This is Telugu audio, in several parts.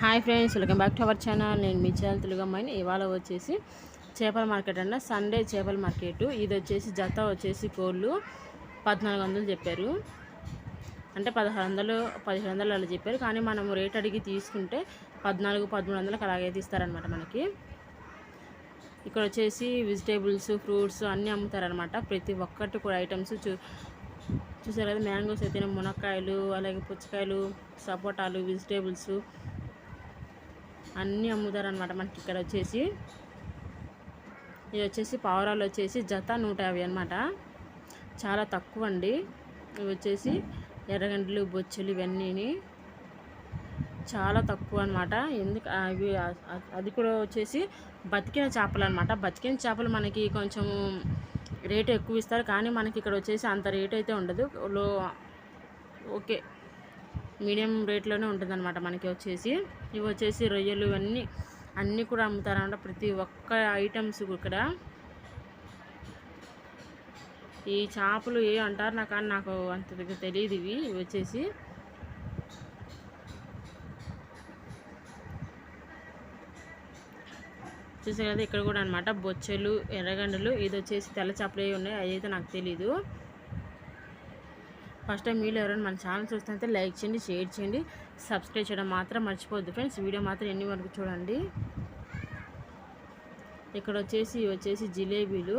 Hi friends welcome back to our channel. నేను మీ ఛానల్ తెలుగమ్మాయిని ఇవాళ వచ్చేసి చేపల మార్కెట్ అన్న సండే చేపల మార్కెట్. ఇది వచ్చేసి జత వచ్చేసి కోళ్ళు పద్నాలుగు వందలు చెప్పారు. అంటే పదహారు వందలు పదిహేడు వందలు అలా చెప్పారు. కానీ మనం రేట్ అడిగి తీసుకుంటే పద్నాలుగు పదమూడు వందలకు అలాగే తీస్తారనమాట మనకి. ఇక్కడ వచ్చేసి వెజిటేబుల్స్ ఫ్రూట్స్ అన్నీ అమ్ముతారనమాట ప్రతి ఒక్కటి కూడా ఐటమ్స్ చూ చూసారు కదా మ్యాంగోస్ అయితే మునక్కాయలు అలాగే పుచ్చకాయలు సపోటాలు వెజిటేబుల్స్ అన్నీ అమ్ముతారనమాట మనకి ఇక్కడ వచ్చేసి. ఇది వచ్చేసి పావురాలు వచ్చేసి జత నూట యాభై అనమాట చాలా తక్కువ అండి. ఇవి వచ్చేసి ఎర్రగంటలు బొచ్చులు ఇవన్నీ చాలా తక్కువ అనమాట ఎందుకు అవి అది కూడా వచ్చేసి బతికిన చేపలు అనమాట బతికిన చేపలు మనకి కొంచెం రేటు ఎక్కువ ఇస్తారు. కానీ మనకి ఇక్కడ వచ్చేసి అంత రేట్ అయితే ఉండదు. లో ఓకే. మీడియం రేట్లోనే ఉంటుంది అనమాట మనకి వచ్చేసి. ఇవి వచ్చేసి రొయ్యలు ఇవన్నీ అన్నీ కూడా అమ్ముతారనమాట ప్రతి ఒక్క ఐటమ్స్ ఇక్కడ. ఈ చేపలు ఏ అంటారు? నాకు నాకు అంత తెలియదు ఇవి. ఇవి వచ్చేసి చూసే కదా ఇక్కడ కూడా అనమాట బొచ్చెలు ఎర్రగండలు ఇది వచ్చేసి తెల్ల చేపలు ఉన్నాయి అవి అయితే నాకు తెలీదు. ఫస్ట్ టైం మీరు ఎవరైనా మన ఛానల్ చూస్తుంటే లైక్ చేయండి షేర్ చేయండి సబ్స్క్రైబ్ చేయడం మాత్రం మర్చిపోద్దు ఫ్రెండ్స్ వీడియో మాత్రం ఎన్ని వరకు చూడండి. ఇక్కడ వచ్చేసి వచ్చేసి జిలేబీలు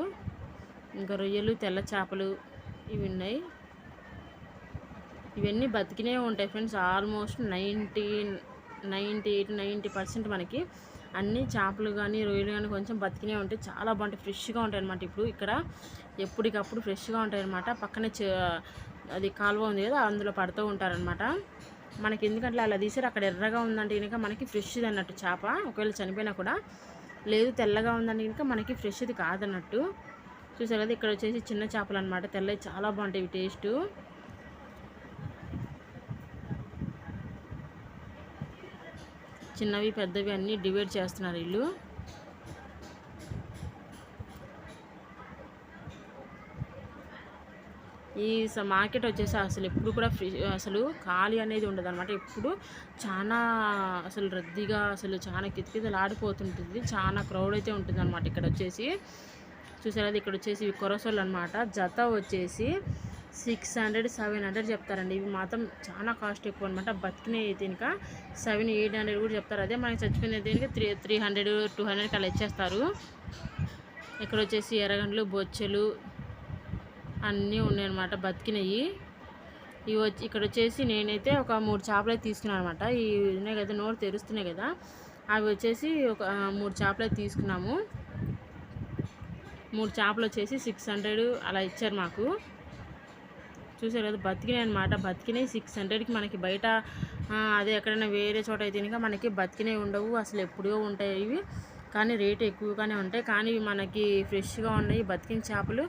ఇంకా రొయ్యలు తెల్ల చేపలు ఇవి ఉన్నాయి. ఇవన్నీ బతికినే ఉంటాయి friends almost ninety ninety eight ninety percent మనకి అన్ని చేపలు కానీ రొయ్యలు కానీ కొంచెం బతికినే ఉంటాయి చాలా బాగుంటాయి. ఫ్రెష్గా ఉంటాయి అనమాట ఇప్పుడు. ఇక్కడ ఎప్పటికప్పుడు ఫ్రెష్గా ఉంటాయి అనమాట పక్కనే అది కాలువ ఉంది కదా అందులో పడుతూ ఉంటారనమాట మనకి ఎందుకంటే అలా తీసారు అక్కడ ఎర్రగా ఉందంటే కనుక మనకి ఫ్రెష్ది అన్నట్టు చేప. ఒకవేళ చనిపోయినా కూడా లేదు తెల్లగా ఉందంటే కనుక మనకి ఫ్రెష్ది కాదన్నట్టు. చూసారు కదా ఇక్కడ వచ్చేసి చిన్న చేపలు అనమాట తెల్లవి చాలా బాగుంటాయి టేస్ట్. చిన్నవి పెద్దవి అన్నీ డివైడ్ చేస్తున్నారు వీళ్ళు ఈ మార్కెట్ వచ్చేసి అసలు ఎప్పుడు కూడా ఫ్రీ అసలు ఖాళీ అనేది ఉండదు అనమాట ఎప్పుడు చాలా అసలు రద్దీగా అసలు చాలా కితకితలు ఆడిపోతుంటుంది చాలా క్రౌడ్ అయితే ఉంటుంది అనమాట ఇక్కడ వచ్చేసి చూసారా ఇక్కడ వచ్చేసి కొరసోళ్ళు అనమాట జత వచ్చేసి సిక్స్ హండ్రెడ్ సెవెన్ హండ్రెడ్ చెప్తారండి. ఇవి మాత్రం చాలా కాస్ట్ ఎక్కువ అనమాట బతికినాయి అయితే ఇంకా సెవెన్ ఎయిట్ హండ్రెడ్ కూడా చెప్తారు. అదే మనకి చచ్చిపోయిన దీనికి త్రీ త్రీ హండ్రెడ్ టూ హండ్రెడ్కి అలా ఇచ్చేస్తారు. ఇక్కడ వచ్చేసి ఎర్రగండ్లు బొచ్చెలు అన్నీ ఉన్నాయన్నమాట బతికినవి. ఇవి వచ్చి ఇక్కడ వచ్చేసి నేనైతే ఒక మూడు చేపలు అయితే తీసుకున్నాను అనమాట ఈ ఉన్నాయి కదా నోరు తెరుస్తున్నాయి కదా. అవి వచ్చేసి ఒక మూడు చేపలు అయితే తీసుకున్నాము. మూడు చేపలు వచ్చేసి సిక్స్ హండ్రెడ్ అలా ఇచ్చారు మాకు. చూసారు కదా బతికినాయి అనమాట బతికినాయి సిక్స్ హండ్రెడ్కి మనకి బయట అదే ఎక్కడైనా వేరే చోట అయితే ఇంకా మనకి బతికినవి ఉండవు. అసలు ఎప్పుడో ఉంటాయి ఇవి. కానీ రేటు ఎక్కువగానే ఉంటాయి. కానీ మనకి ఫ్రెష్గా ఉన్నాయి. బతికిన చేపలు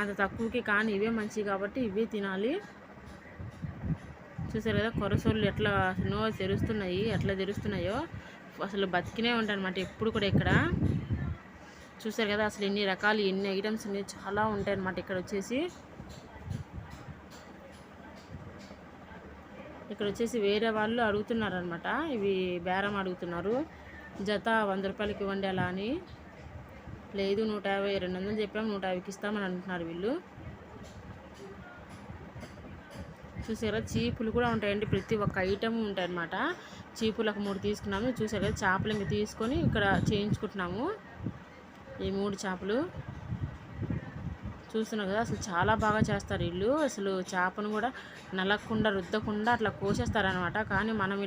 అంత తక్కువకి కానీ ఇవే మంచివి కాబట్టి ఇవే తినాలి. చూసారు కదా కొరసోళ్ళు ఎట్లా నో తెరుస్తున్నాయి ఎట్లా తెరుస్తున్నాయో. అసలు బతికినే ఉంటాయి అనమాట ఎప్పుడు కూడా ఇక్కడ. చూసారు కదా అసలు ఎన్ని రకాలు ఎన్ని ఐటమ్స్ ఉన్నాయి చాలా ఉంటాయనమాట ఇక్కడ వచ్చేసి. ఇక్కడ వచ్చేసి వేరే వాళ్ళు అడుగుతున్నారు అనమాట ఇవి బేరం అడుగుతున్నారు. జత వంద రూపాయలకి ఇవ్వండి అలా అని. లేదు నూట యాభై రెండు వందలు చెప్పాము నూట యాభైకి ఇస్తామని అంటున్నారు వీళ్ళు. చూసారా చీపులు కూడా ఉంటాయండి. ప్రతి ఒక్క ఐటమ్ ఉంటాయి చీపులకు మూడు తీసుకున్నాము. చూసారు కదా చేపలు ఇంక తీసుకొని ఇక్కడ చేయించుకుంటున్నాము. ఈ మూడు చేపలు. చూస్తున్నాం కదా అసలు చాలా బాగా చేస్తారు వీళ్ళు అసలు చేపను కూడా నలగకుండా రుద్దకుండా అట్లా కోసేస్తారనమాట కానీ మనం